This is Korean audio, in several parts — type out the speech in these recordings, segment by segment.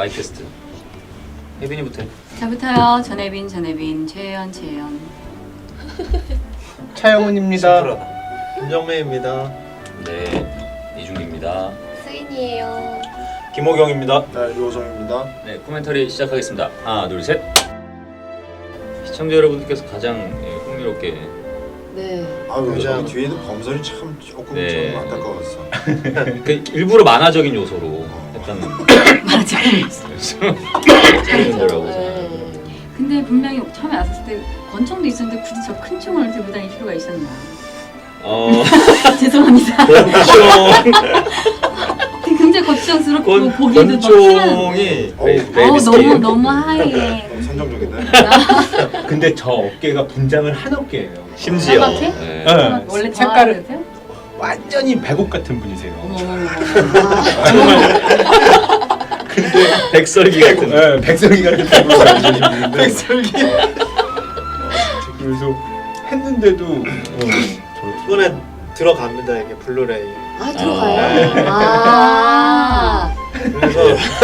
마이크 테스트. 혜빈이부터 해. 저부터요. 전혜빈, 전혜빈, 최혜연, 최혜연. 차영은입니다. 심플하다. 김정매입니다. 네, 이중기입니다. 수인이에요. 김호경입니다. 네, 요성입니다. 네, 코멘터리 시작하겠습니다. 하나, 둘, 셋. 시청자 여러분들께서 가장 예, 흥미롭게 네. 여자. 저기 뒤에도 범선이 참 조금 네. 좀 안타까웠어. 그 일부러 만화적인 요소로 했다는 맞 아. 거라고 네. 근데 분명히 처음에 왔을 때 권총도 있었는데 굳이 저 큰 총을 들고 다닐 필요가 있었나? 어, 죄송합니다. 권총, 되게 굉장히 거추장스럽고 권, 보기도 막 싫은. 권총이 베이- 어 베이비. 너무 너무 하이해. 너무 선정적이네. 근데 저 어깨가 분장을 한 어깨예요. 심지어? 네. 네. 원래 색깔을 색깔을 완전히 백옥 같은 분이세요. 어머 어머 어머. 백설기 같은. 네, 백설기 같은 분으로 알려진 분인데. 백설기. 그래서 했는데도 어, 저렇게 이번에 들어갑니다 이게 블루레이. 아 들어가요. 아. 아. 그래서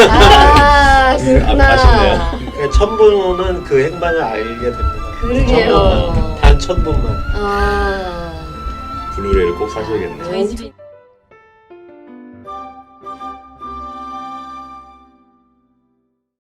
아 그렇구나. 아쉽네요. 천 분은 그 행방을 알게 됩니다. 그러게요. 단 천 분만. 아. 블루레이를 꼭 사셔야겠네요. 저희 집이